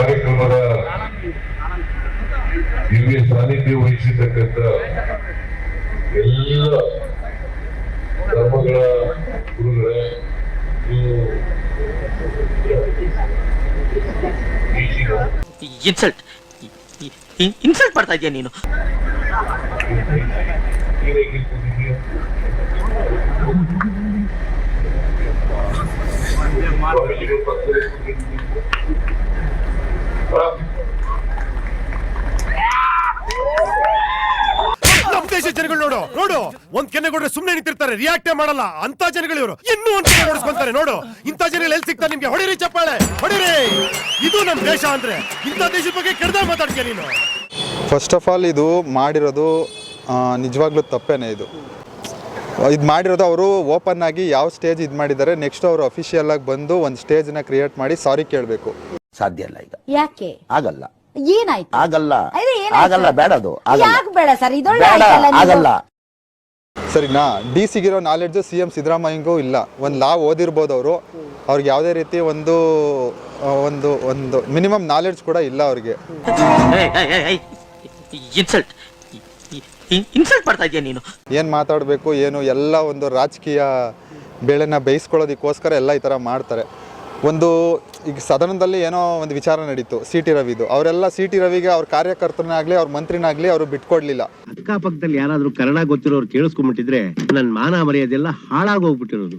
ಕಾರ್ಯಕ್ರಮದ ಇಲ್ಲಿ ಸಾನ್ನಿಧ್ಯ ವಹಿಸಿರ್ತಕ್ಕಂಥ ಎಲ್ಲ ಧರ್ಮಗಳ ಗುರುಗಳೇ ಇನ್ಸಲ್ಟ್ ಇನ್ಸಲ್ಟ್ ಮಾಡ್ತಾ ಇದೆಯಾ ನೀನು. ಸ್ವಾಮೀಜಿಗಳ ಪಕ್ಕದಲ್ಲಿ ಕೂತ್ಕೊಂಡಿದ್ದೀಯ. ಆ? ಜನಗಳು ನೋಡು ನೋಡು. ಒಂದ್ ಕೆನ್ನೆಗೊಂಡ್ರೆ ಸುಮ್ನೆ ನಿಂತಿರ್ತಾರೆ ರಿಯಾಕ್ಟೇ ಮಾಡಲ್ಲ. ಅಂತ ಜನಗಳು ಇವರು. ಇನ್ನೂ ಒಂದ್ ಕೆನ್ನೆ ನೋಡಿಸ್ಕೊಂತಾರೆ ನೋಡು. ಇಂಥ ಜನಗಳು ಎಲ್ಲಿ ಸಿಗ್ತಾರೆ ನಿಮ್ಗೆ? ಹೊಡಿರಿ ಚಪ್ಪಾಳೆ ಹೊಡಿರಿ. ಇದು ನಮ್ ದೇಶ ಅಂದ್ರೆ. ಇಂಥ ದೇಶದ ಬಗ್ಗೆ ಕೆಡ್ದ ಮಾತಾಡ್ತೀಯ ನೀನು? ಫಸ್ಟ್ ಆಫ್ ಆಲ್ ಇದು ಮಾಡಿರೋದು ಆ, ನಿಜವಾಗ್ಲೂ ತಪ್ಪೇನೆ ಇದು. ಇದು ಮಾಡಿರೋದು ಅವರು ಓಪನ್ ಆಗಿ ಯಾವ ಸ್ಟೇಜ್ ಇದು ಮಾಡಿದ್ದಾರೆ ನೆಕ್ಸ್ಟ್ ಅವರು ಅಫಿಷಿಯಲ್ ಆಗಿ ಬಂದು ಒಂದು ಸ್ಟೇಜ್ನ ಕ್ರಿಯೇಟ್ ಮಾಡಿ ಸಾರಿ ಕೇಳಬೇಕು. ಸಾಧ್ಯ ಇಲ್ಲ ಈಗ. ಯಾಕೆ? ಆಗಲ್ಲ. ಏನಾಯ್ತು? ಆಗಲ್ಲ. ಅದೇ? ಆಗಲ್ಲ ಬೇಡ ಅದು ಆಗಲ್ಲ. ಯಾಕೆ ಬೇಡ ಸರ್? ಇದೊಳ್ಳೆ ಬೇಡ ಆಯ್ತಲ್ಲ ನೀವು? ಆಗಲ್ಲ. ಸರಿನಾ ಡಿ ಸಿಗಿರೋ ನಾಲೆಡ್ಜ್ ಸಿ ಎಂ ಸಿದ್ದರಾಮಯ್ಯಂಗೂ ಇಲ್ಲ. ಒಂದು ಲಾ ಓದಿರ್ಬೋದು ಅವರು. ಅವ್ರಿಗೆ ಯಾವುದೇ ರೀತಿ ಒಂದು ಆ, ಒಂದು ಒಂದು ಮಿನಿಮಮ್ ನಾಲೆಡ್ಜ್ ಕೂಡ ಇಲ್ಲ ಅವ್ರಿಗೆ. ಇನ್ಸಲ್ಟ್ ಇನ್ಸಲ್ಟ್ ಮಾಡ್ತಾ ಇದೀಯ ನೀನು? ಏನು ಮಾತಾಡಬೇಕು ಏನು ಎಲ್ಲ ಒಂದು ರಾಜಕೀಯ ಬೆಳೆನ ಬೇಯಿಸ್ಕೊಳ್ಳೋದಕ್ಕೋಸ್ಕರ ಎಲ್ಲ ಈ ಥರ ಮಾಡ್ತಾರೆ. ಒಂದು ಈಗ ಸದನದಲ್ಲಿ ಏನೋ ಒಂದು ವಿಚಾರ ನಡೀತು ಸಿ ಟಿ ರವಿದು. ಅವರೆಲ್ಲ ಸಿ ಟಿ ರವಿಗೆ ಅವ್ರ ಕಾರ್ಯಕರ್ತನಾಗ್ಲಿ ಅವ್ರ ಮಂತ್ರಿನಾಗ್ಲಿ ಅವರು ಬಿಟ್ಕೊಡ್ಲಿಲ್ಲ. ಅಕ್ಕಪಕ್ಕದಲ್ಲಿ ಯಾರಾದ್ರೂ ಕನ್ನಡ ಗೊತ್ತಿರೋರು ಕೇಳಿಸ್ಕೊಂಡ್ಬಿಟ್ಟಿದ್ರೆ ನನ್ನ ಮಾನ ಮರ್ಯಾದೆಲ್ಲ ಹಾಳಾಗೋಗ್ಬಿಟ್ಟಿರೋದು.